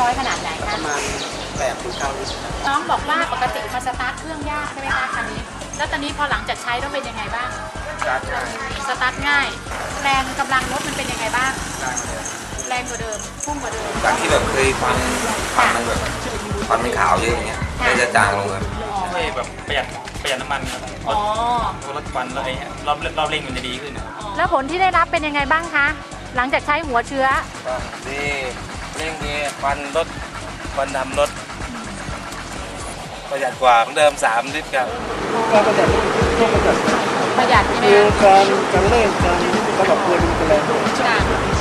ร้อยขนาดไหนปคะระมาณ8ถึง9ลิตรครับน้องบอกว่าปกติมาสตาร์ทเครื่องยากใช่ไหมคะคันนี้ แล้วตอนนี้พอหลังจากใช้แล้วเป็นยังไงบ้างการง่ายสตาร์ทง่าย แรงกำลังรถมันเป็นยังไงบ้างง่ายเลยแรงกว่าเดิม พุ่งกว่าเดิม จากที่แบบเคยฟันฟันมันแบบฟันเป็นขาวเยอะอย่างเงี้ยค่ะก็จะจางลงครับอ๋อช่วยแบบประหยัดประหยัดน้ำมันครับอ๋อลดควันแล้วไอ้รอบรอบเร่งมันจะดีขึ้นแล้วผลที่ได้รับเป็นยังไงบ้างคะ หลังจากใช้หัวเชื้อ ก็ดี เร่งดีควันรถควันดำรถ ประหยัดกว่าของเดิม 3 ลิตรครับก็ประหยัดต้องประหยัดประหยัดใช่ไหมคือคะการการเร่งการระดับเพื่อนเป็นแรงค่ะ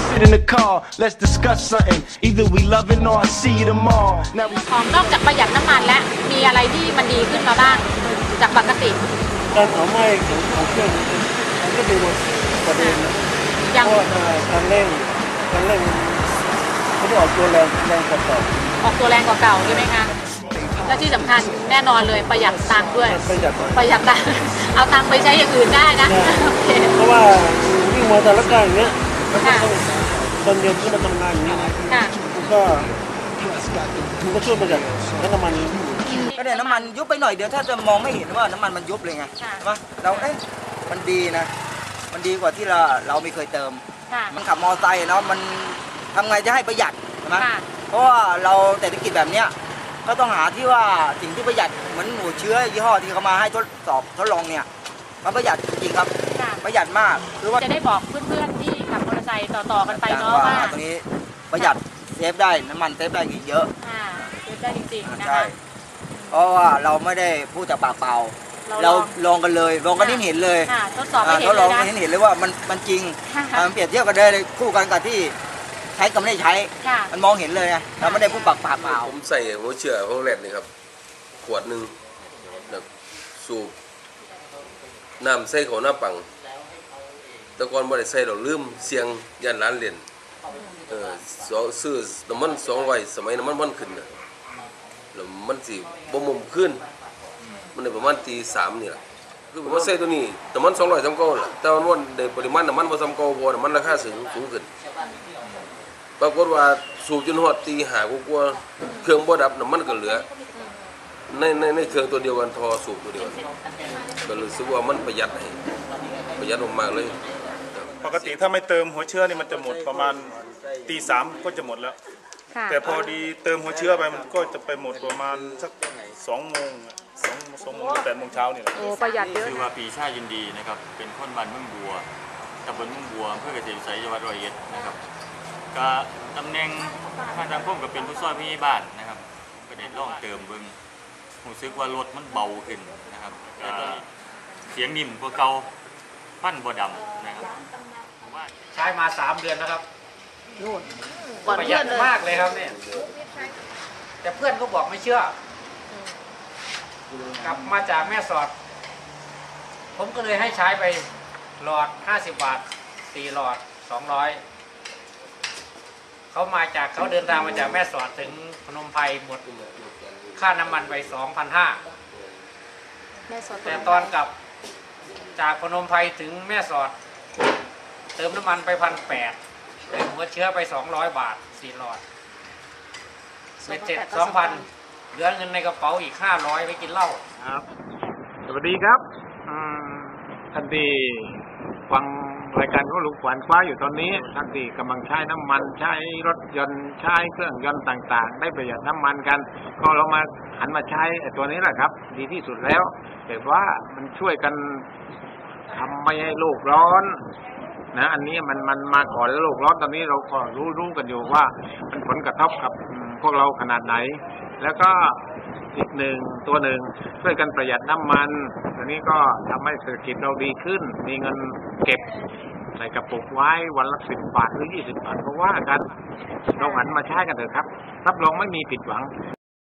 Sit in the car, let's discuss something. Either we love it or I see you tomorrow. Now we ของนอกจากประหยัดน้ำมันแล้วมีอะไรที่มันดีขึ้นมาบ้างจากปกติ การเผาไหม้ของของเครื่องมันก็ดีกว่าประเด็นนะอย่างเพราะว่าการเร่งการเร่ง เขาจะออกตัวแรงแรงกว่าเก่าออกตัวแรงกว่าเก่าใช่ไหมคะและที่สำคัญแน่นอนเลยประหยัดตังค์ด้วย ประหยัดกว่าประหยัดตังค์เอาตังค์ไปใช้อย่างอื่นได้นะโอเคเพราะว่าวิ่งมอเตอร์ละกายอย่างเงี้ยค่ะตอนเย็นก็มาทำงานอย่างเงี้ยค่ะมันก็มันก็ช่วยประหยัดทั้งน้ำมันก็เนี่ยน้ำมันยุบไปหน่อยเดียวถ้าจะมองไม่เห็นว่าน้ำมันมันยุบเลยไงค่ะใช่ไหมเราเอ๊ะมันดีนะ มันดีกว่าที่เราเราไม่เคยเติมค่ะมันขับมอเตอร์ไซค์เนาะมัน ทำไงจะให้ประหยัดใช่ไหมค่ะ เพราะว่าเราเศรษฐกิจแบบเนี้ยก็ต้องหาที่ว่าสิ่งที่ประหยัดเหมือนหมูเชื้อยี่ห้อที่เขามาให้ทดสอบทดลองเนี่ยมันประหยัดจริงๆครับค่ะ ประหยัดมากคือว่าจะได้บอกเพื่อนๆที่ขับมอเตอร์ไซค์ต่อๆกันไปอย่างเนาะว่าว่าตรงนี้ประหยัดเซฟได้น้ำมันเซฟได้อีกเยอะอ่าเซฟได้จริงๆนะใช่คะ เพราะว่าเราไม่ได้พูดจากปากเปล่า เราลเราองลองกันเลยลองกันนี่เห็นเลยค่ะทดสอบให้เห็นเขาเลลอยงนะ เห็นเห็นเลยว่ามันมันจริงค่ะ อ่ามันเปรียบเทียบกันได้เลยคู่กันกับที่ ใช้กับไม่ได้ใช้ ค่ะ มันมองเห็นเลยไงเราไม่ได้พูดปากเปล่าผมใส่หัวเชื่อของแรกนี่ครับ ขวดหนึ่งแบบสูบน้ำใส่เขาหน้าปังแต่ก่อนบ่ได้ใส่เราลืมเสียงยันร้านเรียนเออสองซื้อน้ำมันสองร้อยสมัยน้ำมันมันขึ้นน่ะแล้วมันสิบ่มุมขึ้น มันได้ประมาณตีสามนี่แหละคือผมว่าใส่ตัวนี้น้ำมันสองร้อยสามเก้าล่ะแต่ว่ามันได้ปริมาณน้ำมันบ่ซ้ำเก้าเพราะว่าน้ำมันราคาสูงสูงขึ้น ปรากฏว่าสูบจนหอดตีหากกลัวๆเครื่องบ่ดับน้ำมันก็เหลือ ในในในเครื่องตัวเดียวกันทอสูบตัวเดียวกันก็เลยรู้สึกว่ามันประหยัดให้ประหยัดมากๆเลย ปกติถ้าไม่เติมหัวเชื้อนี่มันจะหมดประมาณตีสามก็จะหมดแล้ว ค่ะแต่พอดีเติมหัวเชื้อไปมันก็จะไปหมดประมาณสักสองโมงอะสองสองโมงหรือแปดโมงเช้านี่แหละ โอ้ประหยัดเยอะชื่อว่าปีชายินดีนะครับ เป็นคนบ้านเมืองบัวตำบลเมืองบัวอำเพื่อเกษตรวิสัยจังหวัดร้อยเอ็ดนะครับ ก็ตำแหน่งทางสังคมก็เป็นผู้ช่วยผู้ใหญ่บ้านนะครับ ก็ได้ลองเติมเบิ่งรู้สึกว่ารถมันเบาขึ้นนะครับก็เสียงนิ่มกว่าเก่าฟันบ่ดำนะครับผมว่าใช้มา3เดือนแล้วครับก่อนประหเพื่ยัอดนเลยมากเลยครับเนี่ยแต่เพื่อนก็บอกไม่เชื่อกลับมาจากแม่สอด ผมก็เลยให้ใช้ไปหลอด 50 บาท4หลอด 200 เขามาจากเขาเดินทางมาจากแม่สอดถึงพนมไพรหมดค่าน้ำมันไป2,500แม่สดแต่ตอนกลับจากพนมไพรถึงแม่สอด เติมน้ำมันไปพันแปดเติมหัวเชื้อไปสองร้อยบาทสี่หลอดเบ็ดเจ็ดสองพันเหลือเงินในกระเป๋าอีกห้าร้อยไปกินเหล้าครับ สวัสดีครับอืมท่านที่ฟัง รายการของลุงขวันคว้าอยู่ตอนนี้ท่านที่กำลังใช้น้ำมันใช้รถยนต์ใช้เครื่องยนต์ต่างๆ ได้ประหยัดน้ำมันกัน ก็เรามาหันมาใช้ตัวนี้แหละครับ ดีที่สุดแล้วแต่ว่ามันช่วยกันทำไม่ให้โลกร้อน นะอันนี้มันมันมาก่อนแล้วโลกร้อนตอนนี้เราก็รู้รู้กันอยู่ว่า มันผลกระทบกับพวกเราขนาดไหน แล้วก็อีกหนึ่งตัวหนึ่งช่วยกันประหยัดน้ำมันอันนี้ก็ทำให้เศรษฐกิจเราดีขึ้น มีเงินเก็บใส่กระปุกไว้วันละสิบบาทหรือยี่สิบบาทเพราะว่ากันเราหันมาใช้กันเถอะครับ รับรองไม่มีผิดหวัง